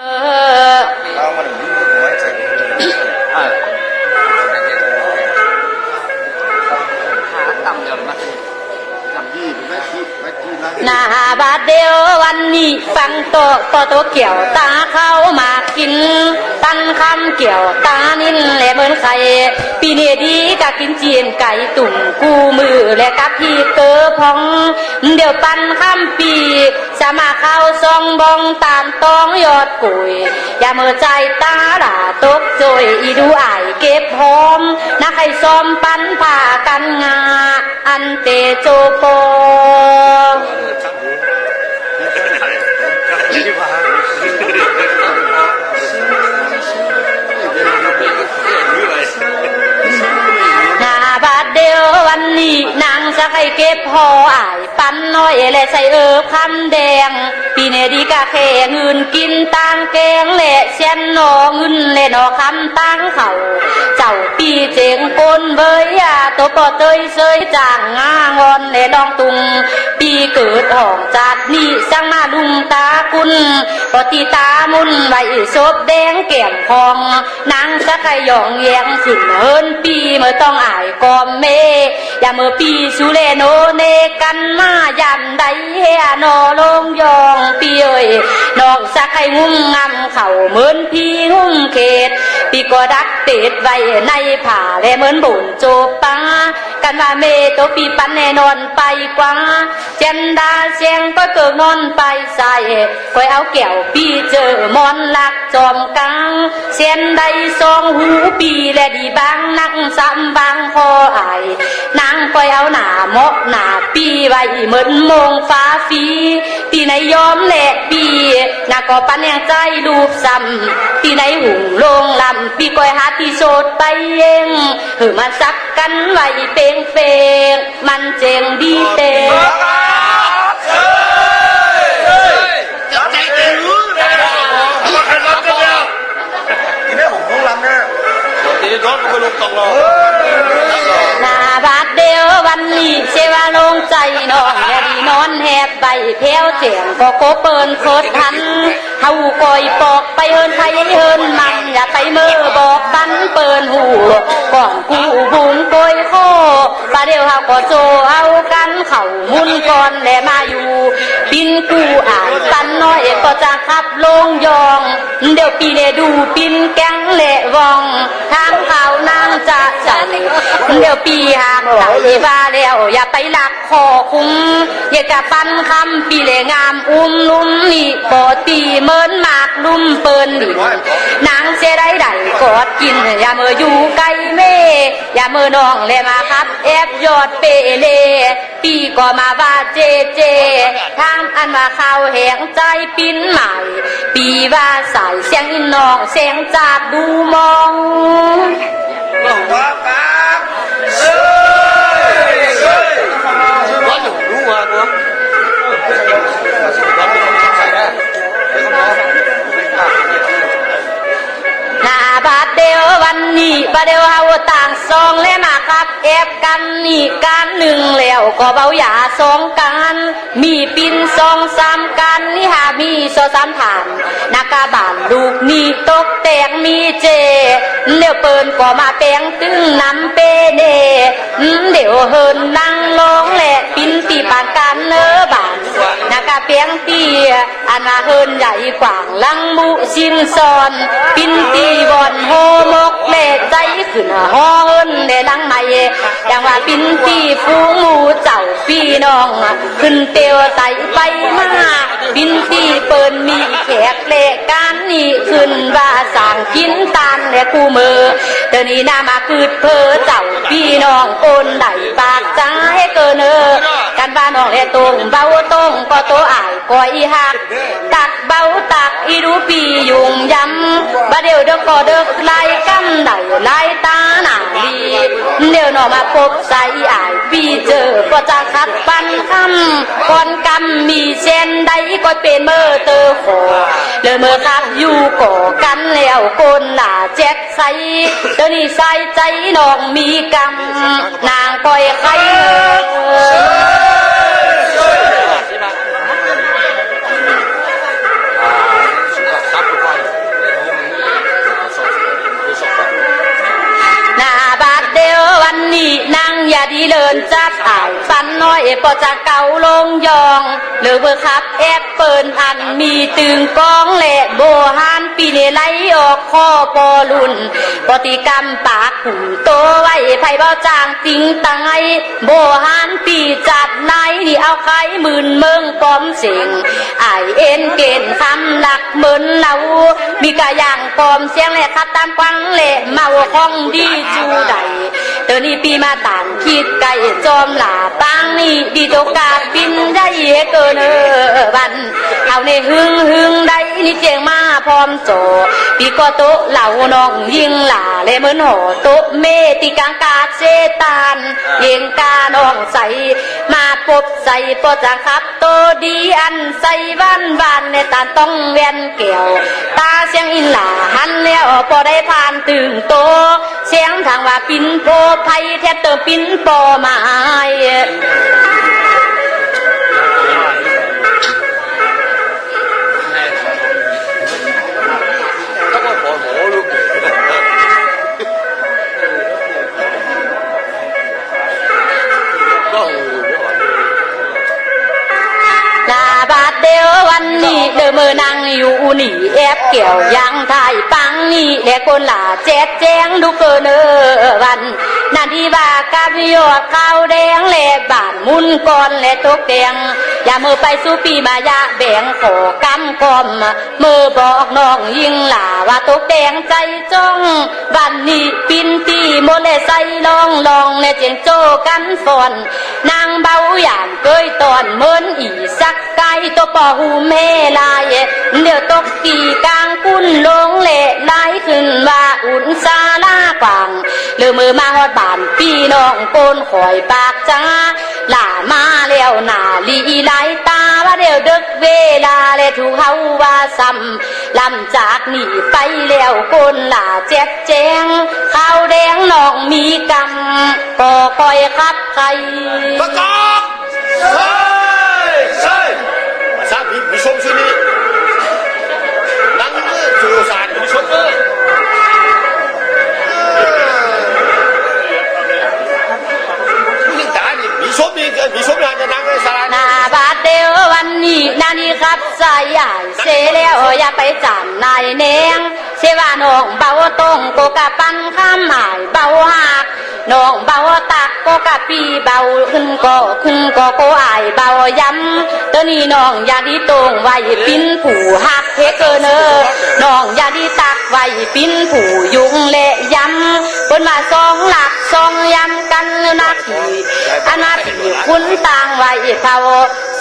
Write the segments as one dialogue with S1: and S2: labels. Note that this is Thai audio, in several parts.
S1: นา
S2: ต่ำเดี๋ยวนะต่ำยี่แม่ที่แม่ที่นั่ง
S3: หน้าบาดเดียววันนี้ฟังโตโตโตเกี่ยวตาเข้ามากิน ตันคำเกี่ยวตานินแหลเหมือนใคร ปีนี้ดีกะกินจีนไก่ตุ่มกูมือและกับพี่เกอพอง เดี๋ยวปันข้ามปี สมาเข้าซองบองตามตองยอดกุย อย่าเมื่อใจตาหล่าตกโจยอีดูอายเก็บหอมนักให้ซ้อมปันผ่ากันงา อันเตโจโป เดียววันนี้นางจะให้เก็บหออายปันน้อยและใส่เออคำแดง ดีกะแค่เงินกินตางแกงและเชียนนอเงินและหนอคำตังเขาเจ้าปีเจงปนเบยยาตัวปอเตยเซยจางงางอนและดองตุงปีเกิดห้องจัดนี่สร้างมาลุงตากุลปอตีตามุนไว้ศพแดงแก้มพองนางสักให้หยองแยงขึ้นเฮินปีเมื่อต้องอายกอมเม ยาเมื่อปีสุเลโนเนกันมายามใดเฮนอลงยองปีเอ้ยนอกสักให้งุ้มงำเข่าเหมือนพี่งุ้มเขตปีก็ดักติดไว้ในผ่าและเหมือนบุญโจบป กันว่าเมตัวปีปันแน่นอนไปกว่างเจนดาเสียงก็เกิดนอนไปใส่คอยเอาแก้วปีเจอมอนลักจอมกลางเสียนใดซองหูปีและดีบางนักซ้ำบางคอไอายนางคอยเอาหน้าหมกหน้าปีไว้เหมือนมงฟ้าฟีปีไหนยอมแหลกปีนาก็ปันแห่งใจรูปซ้ำปีไหนหุ่งลงลำปีก้อยหาที่โสดไปเองเหือมาซักกันไว้เป็นงเฟงมันเจงดีเต
S1: จับใจเต็มรู้เลยใครรับกันแล้วทีนี้ผมคงรำเนี่ย
S2: ทีนี้รถก็ไม่ลงตกรอ
S3: นาบาดเดียววันนี้เชว่าลงใจน้องอย่าดีนอนแหบใบแพ้วเจียงก็โกเปินโคตรทันเฮาก่อยปอกไปเฮินไทยเฮินมันอย่าไปเมื่อบอกบันเปินหู โจเอากันเข่ามุนก่อนและมาอยู่ปินกูอ่านตั ขับลงยอง เดี๋ยวปีเลดูปินแกงเละวอง ทางเขานางจะจันเดี๋ยวปีหากไก่บ้าแล้ว อย่าไปหลักคอคุ้มอย่ากะปันคำปีเลงามอุ้มลุ่มนี่ปอตีเมินมากลุ่มเปินดินนางเสียได้ไดกอดกิน อย่าเมื่ออยู่ไกลเมอย่าเมื่อน้องเลยมาครับ แอบยอดเปเลปีก็มาว่าเจเจทางอันว่าข่าวแหงใจปิ้นหม่ปีว่าสายเสียงอินน้องเสียงจากดูมอง
S1: ว้าป๊า เดี
S3: ยววันนี้บาดเดียวเฮาต่างซองและมาคักแอบกันนี่การหนึ่งแล้วก็เบาหยาสองการมีปินสองสามการนี่หามีโซสามฐานนากาบานลูกนี่ตกแตกมีเจเดี๋ยวเปินก็มาแปงตึงน้ำเปเดอเดี๋ยวเฮินนั่งลงแหละปินตีปานการเนื้อบ เปียงตีอันาเฮินใหญ่กว่างลังมุชินซอน ปินตีบอนโฮมกเม่ใจขึ้นฮอเฮินเดลังไม่อย่างว่าปินตีฟูงูเจ้าพี่น้อง ขึ้นเตียวไตไปมา ปินตีเปินมีแขกเละการนี่ขึ้นว่าสั่งกินตานและคู่มือเดี๋ยวนี้นามาคืดเพอเจ้าพี่น้องโอนได้ปากจ้าให้เกินเออกันบ้านน้องและตรงเบาตรงก็โตอายก็อีหักตักเบาตักอีดูปียุงยำบาเดียวเด็กก็เด็กไล่กำได้ไล่ตา เดี๋ยวหนอมาพบใสอายวีเจอก็จะคัดปันคำก่อนกำมีเช่นใดก็เป็นเมื่อเตอขอเลยเมื่อครับอยู่ก่อกันแล้วคนหน้าแจ็คใสเดี๋ยวนี้ใส่ใจน้องมีกรรมนางก้อยไข่เออ เลินจัดอ่ายฟันน้อยปอจะเกาลงยอง หรือเบอร์ครับแอบเปินอันมีตึงกองและโบฮานปีเนไหลออกข้อปอลุนปฏิกรรมปากหูโตไว้ไผ่เบาจางจริงตังไอโบฮานปีจัดไหนนี่เอาใครหมื่นเมืองปลอมเสียงไอาย เหมือนเรามีกะอย่างปลอมเสียงและคัดตามกวังและเมาของดีจูใดเตอนี่ปีมาต่างคิดไก่จอมหลาปังนี่ดีโตกาบินได้เกินเออบันเอาในหึงหึงได้นี่เจียงมาพร้อมโจปีก็โตะเหล่าน้องยิงหลาและเหมือนหอโตะเมติกังกาเซตานเยงกาน้องใสมาปบใส่ปอจังครับโตดีอันใส่บ้านบ้านในตาต้องเวียนกวตาเสียงอินหลาหันแล้วพอได้ผ่านตึงโต เสียงทางว่าปินโพไพแทบเติมปินปอไเดียววันนี้เดิมเมอนางอยู่นี่แอบเกี่ยวยังไทยปังนี่และคนหลาแจ๊ดแจ้งดูเกินเออวัน นาทีบากับยอดข้าวแดงและบานมุนก่อนและตกแดงอย่ามือไปสู้ปีมายาแบ่งขอกำกอมมือบอกน้องยิงหลาว่าตกแดงใจจ้องวันนี้ปินตีโมเลใส่ลองลองและเจียงโจกันฝอนนางเบาอย่างเกยตอนเหมือนอีสักไกตัวปอหูเมลายเดี๋ยวตกกี่กลางกุ้นลงเละไหลขึ้นว่าอุ่นซาลากว่างเลือมือมาฮอดบานพี่น้องโกนข่อยปากจ้าหล่ามาแล้วหนาลีไหลตาว่าเดี๋ยวดึกเวลาและถูกเฮาว่าซ้ำลำจากหนีไปแล้วโกนหล่าแจ๊กแจงข้าวแดงน้องมีกำก็คอยคับใคราดเดียววันนี้นานี่ครับใส่ใหญ่เสแล้วอย่าไปจันนายเนงเสว่าน้องเบาตรงโกกะปันข้ามหมายเบาหักน้องเบาตักโกกะปีเบาขึ้นก็ขึ้นก็โกอายเบาย้ำตัวนี้น้องอย่าดีตรงไว้ปิ้นผู้หักเฮเกเนอน้องอย่าดีตักไว้ปิ้นผู้ยุงเละย้ำเปิ้นมาสองหลักสองย้ำกันนาทีอนาทีคุณต่างไว้เผา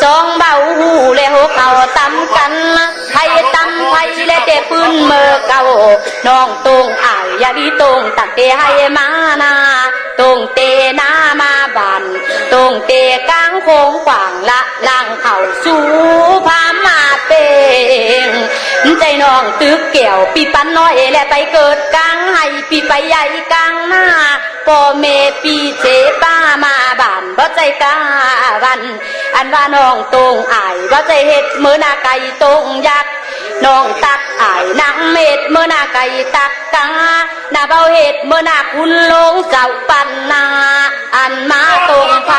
S3: สองเบาหูและหัวเขาตำกันไทยตำไทยและเตะปืนเมื่อเก่าน้องตรงอายย่าดีตรงตักเตให้มานาตรงเตหน้ามาบันตรงเตกลางโค้งกว่างละล่างเข่าสู่ องตึกเกี่ยวปีปันน้อยและไปเกิดกลางให้ปีไปใหญ่กลางหน้าพ่อเมปีเจป้ามาบานบ่ใจกล้าวันอันว่าน้องตรงอายบ่ใจเฮ็ดมือหน้าไก่ตรงยักษ์น้องตักอายนางเม็ดเมื่อหน้าไก่ตักกาหน้าเบาเฮ็ดเมื่อหน้าคุณลงเจ้าปันนาอันมาตรงไผ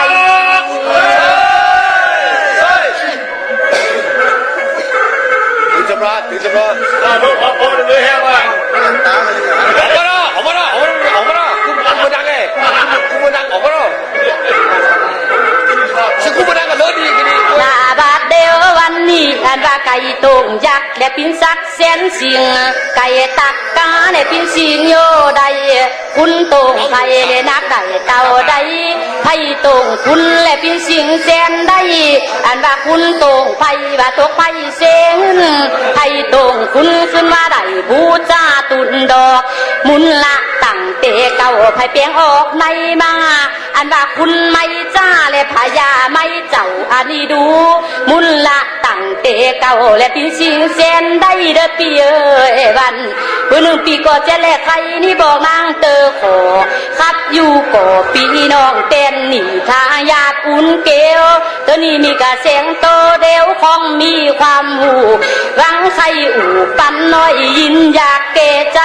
S1: ถึงจำราถึงจำราอ่าลูกขอโทษเลยแห้งว่า
S2: ตามันเลย
S1: ออกมาแล้วออกมาแล้วออกมาแล้วออกมาแล้วคุณคุณมาดังไงคุณมาดังออกมาแล้วซึ่งคุณมาดังกันเลยดีกันดี
S3: หน้าบาดเดียววันนี้อันว่าไก่ตรงยักษ์และปินสักเส้นสิงไก่ตักกาและปินสิงโยใด คุณตรงไทยแลยนักใดเต่าใดไทยตรงคุณและปินสิงเส้นใดอันว่าคุณตรงไผว่าตกไผเส้นไทยตรงคุณขึ้นมาได้บูชาตุนดอก มุนละตั้งเตเก่าไผเปียงออกในมา อันว่าคุณไม่จ้าเลย จ้าอันนี้ดู มุนละตั้งเตเก่าและปีสิงเส้นได้เด้อปีเอ้ยวันเมื่อหนึ่งปีก็จะแลกใครนี่บอกนางเตอขอขับอยู่ก่อปีน้องเต้นหนีทายาอุ่นเกลตัวนี้มีกระเสียงโตเดียวของมีความหูวังใครอู่ปันน้อยยินอยากเกใจ